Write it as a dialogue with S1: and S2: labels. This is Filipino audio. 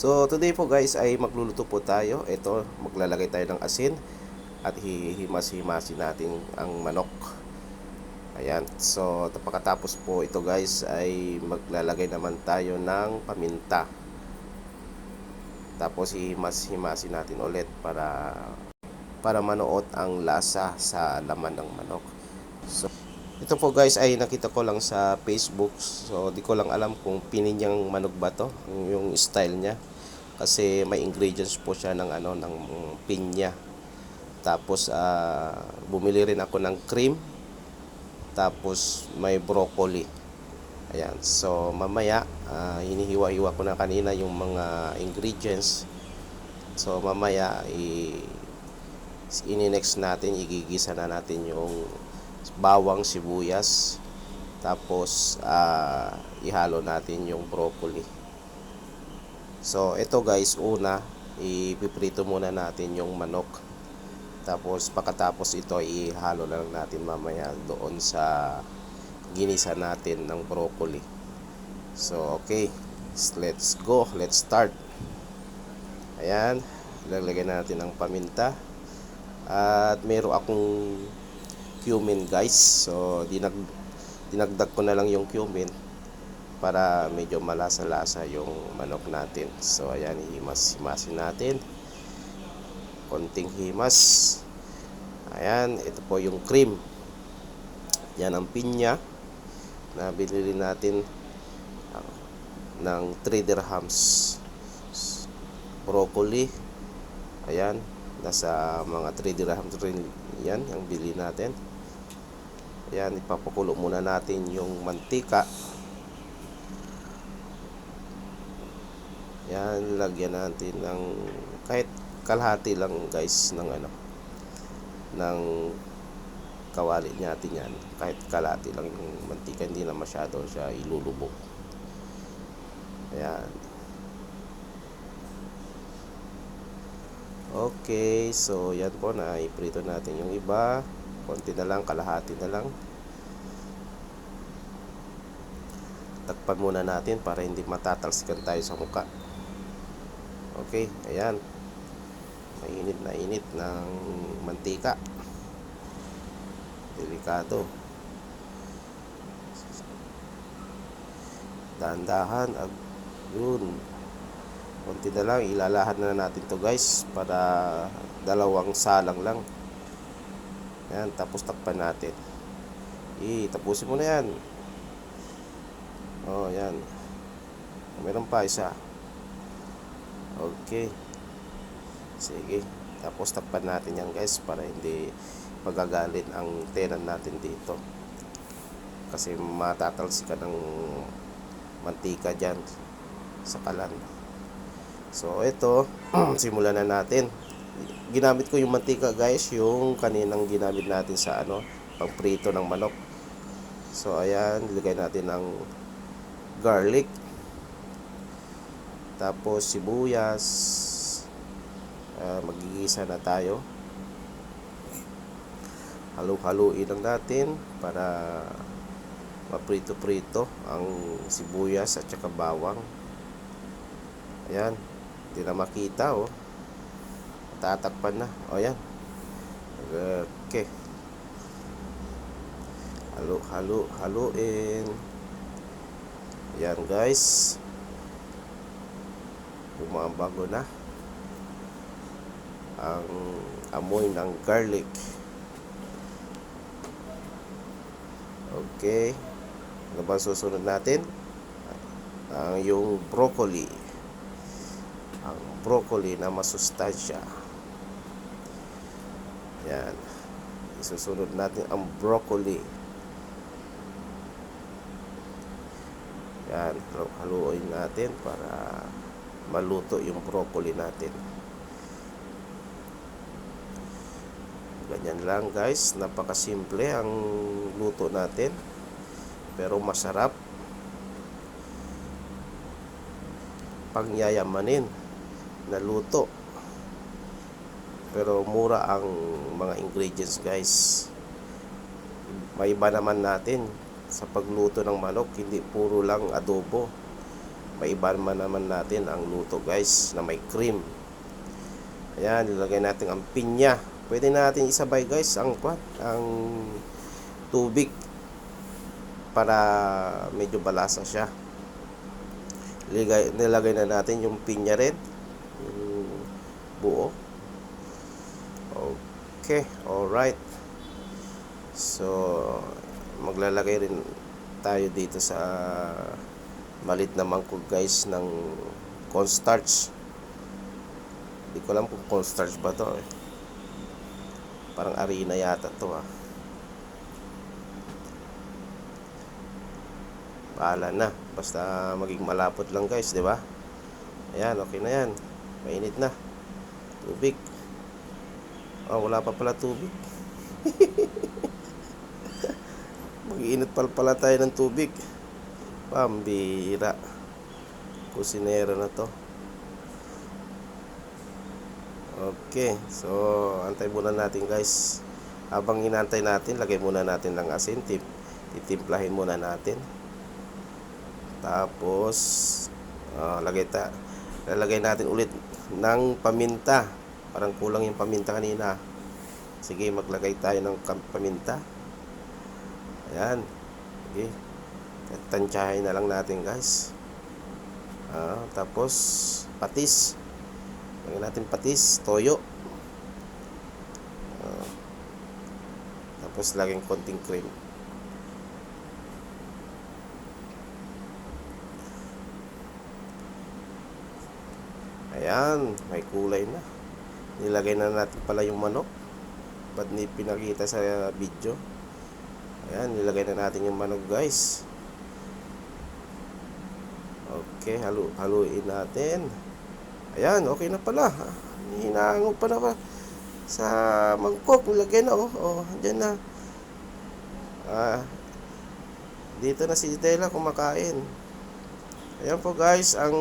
S1: So today po guys ay magluluto po tayo. Ito, maglalagay tayo ng asin at hihimas-himasin natin ang manok. Ayan. So pagkatapos po ito guys ay maglalagay naman tayo ng paminta. Tapos hihimas-himasin natin ulit para para manuot ang lasa sa laman ng manok. So ito po guys ay nakita ko lang sa Facebook. So di ko lang alam kung pininyang manok ba to, yung style niya. Kasi may ingredients po siya ng ano ng pinya. Tapos ah, bumili rin ako ng cream. Tapos may broccoli. Ayan. So mamaya ah, hinihiwa-hiwa ko na kanina yung mga ingredients. So mamaya i ini-next natin igigisa na natin yung bawang sibuyas tapos ah, ihalo natin yung broccoli. So ito guys una ipiprito muna natin yung manok. Tapos pagkatapos ito ihalo na lang natin mamaya doon sa ginisa natin ng broccoli. So okay. Let's go. Let's start. Ayan. Lalagyan natin ng paminta. At meron akong cumin guys. So dinag dinagdag ko na lang yung cumin para medyo malasa-lasa yung manok natin. So ayan, himas-himasin natin. Konting himas. Ayan, ito po yung cream. Yan ang pinya na binili natin ah, ng 3 dirhams. Broccoli. Ayan, nasa mga 3 dirhams rin yan ang bili natin. Yan, ipapakulo muna natin yung mantika. Yan, lagyan natin ng kahit kalahati lang guys ng ano ng kawali natin yan. Kahit kalahati lang yung mantika, hindi na masyado siya ilulubog. Ayan. Okay, so yan po na iprito natin yung iba. Konti na lang, kalahati na lang. Takpan muna natin para hindi matatalsikan tayo sa muka. Okay, ayan. Mainit na init ng mantika. Delikado. Dahan-dahan. Ag yun. Konti na lang. Ilalahan na natin to guys. Para dalawang salang lang. Yan, tapos takpan natin. I, tapusin mo na yan. Oh, yan. Meron pa isa. Okay. Sige. Tapos takpan natin yan guys para hindi pagagalit ang tenan natin dito. Kasi matatalsikan ng mantika dyan sa kalan. So, ito, simulan na natin ginamit ko yung mantika guys yung kaninang ginamit natin sa ano pang prito ng manok. So ayan nilagay natin ng garlic. Tapos sibuyas. Uh, magigisa na tayo. Halu-haluin lang natin para maprito-prito ang sibuyas at saka bawang. Ayan hindi na makita oh tatakpan na. O yan. Okay. Halo halo haluin. Yan guys. Bumabago na ang amoy ng garlic. Okay. Ano ba susunod natin? Ang yung broccoli. Ang broccoli na masustansya yan. Isusunod natin ang broccoli. Yan. Haluin natin para maluto yung broccoli natin. Ganyan lang guys. Napakasimple ang luto natin. Pero masarap. Pangyayamanin na luto pero mura ang mga ingredients guys may iba naman natin sa pagluto ng manok hindi puro lang adobo maiba man naman natin ang luto guys na may cream. Ayan, nilagay natin ang pinya. Pwede natin isabay guys ang kwan, ang tubig para medyo balasa siya. Nilagay, nilagay na natin yung pinya red. Yung buo. Okay, alright. So, maglalagay rin tayo dito sa malit na mangkog guys ng cornstarch. Hindi ko alam kung cornstarch ba to eh. Parang arena yata to ah. Bahala na. Basta maging malapot lang guys, di ba? Ayan, okay na yan. Mainit na. Tubig. Oh, wala pa pala tubig. Mag-iinit pala pala tayo ng tubig. Pambira. Kusinera na to. Okay, so antay muna natin guys. Habang inantay natin, lagay muna natin ng asin. Tip, titimplahin muna natin. Tapos, ah, lagay ta, lalagay natin ulit ng paminta. Parang kulang yung paminta kanina. Sige, maglagay tayo ng paminta. Ayan. Sige. Tansyahin na lang natin guys. Ah, tapos, patis. Lagyan natin patis, toyo. Ah, tapos, lagyan konting cream. Ayan, may kulay na. Nilagay na natin pala yung manok. Ba't ni pinakita sa video? Ayan, nilagay na natin yung manok guys. Okay, halu haluin natin. Ayan, okay na pala. Hinahango pa na ba? Sa mangkok, nilagay na oh. Oh, dyan na. Ah, dito na si Stella kumakain. Ayan po guys, ang